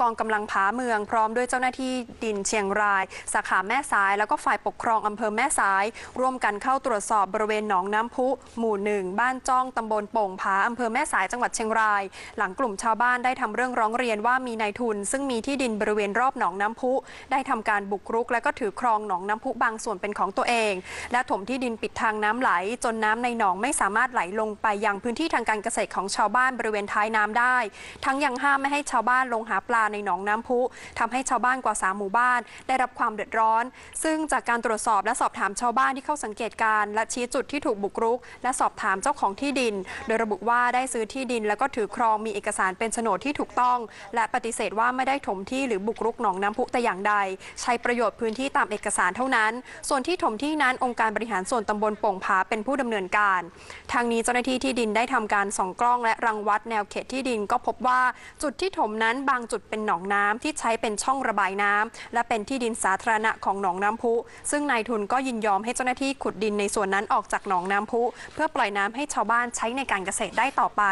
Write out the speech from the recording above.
กองกำลังผาเมือง พร้อมด้วยเจ้าหน้าที่ดินเชียงราย สาขาแม่สาย แล้วก็ฝ่ายปกครองอำเภอแม่สาย ร่วมกันเข้าตรวจสอบบริเวณหนองน้ำพุ หมู่หนึ่งบ้านจ้องตำบลโป่งผาอำเภอแม่สายจังหวัดเชียงราย หลังกลุ่มชาวบ้านได้ทำเรื่องร้องเรียนว่ามีนายทุน ซึ่งมีที่ดินบริเวณรอบหนองน้ำพุ ได้ทำการบุกรุก และก็ถือครองหนองน้ำพุบางส่วนเป็นของตัวเอง และถมที่ดินปิดทางน้ำไหล จนน้ำในหนองไม่สามารถไหลลงไปยังพื้นที่ทางการเกษตรของชาวบ้านบริเวณท้ายน้ำได้ ทั้งยังห้ามไม่ให้ชาวบ้านลงหาปลาในหนองน้ำพุทำให้ชาวบ้านกว่าสามหมู่บ้าน ได้รับความเดือดร้อน ซึ่งจากการตรวจสอบและสอบถามชาวบ้านที่เข้าสังเกตการณ์และชี้จุดที่ถูกบุกรุก และสอบถามเจ้าของที่ดิน โดยระบุว่าได้ซื้อที่ดิน แล้วก็ถือครองมีเอกสารเป็นโฉนดที่ถูกต้อง และปฏิเสธว่าไม่ได้ถมที่หรือบุกรุกหนองน้ำพุแต่อย่างใด ใช้ประโยชน์พื้นที่ตามเอกสารเท่านั้น ส่วนที่ถมที่นั้นองค์การบริหารส่วนตำบลโป่งผาเป็นผู้ดำเนินการ ทางนี้เจ้าหน้าที่ที่ดินได้ทำการส่องกล้องและรังวัดแนวเขตที่ดินก็พบว่าจุดที่ถมนั้นบางจุดเป็นหนองน้ำที่ใช้เป็นช่องระบายน้ำและเป็นที่ดินสาธารณะของหนองน้ำพุ ซึ่งนายทุนก็ยินยอมให้เจ้าหน้าที่ขุดดินในส่วนนั้นออกจากหนองน้ำพุ เพื่อปล่อยน้ำให้ชาวบ้านใช้ในการเกษตรได้ต่อไป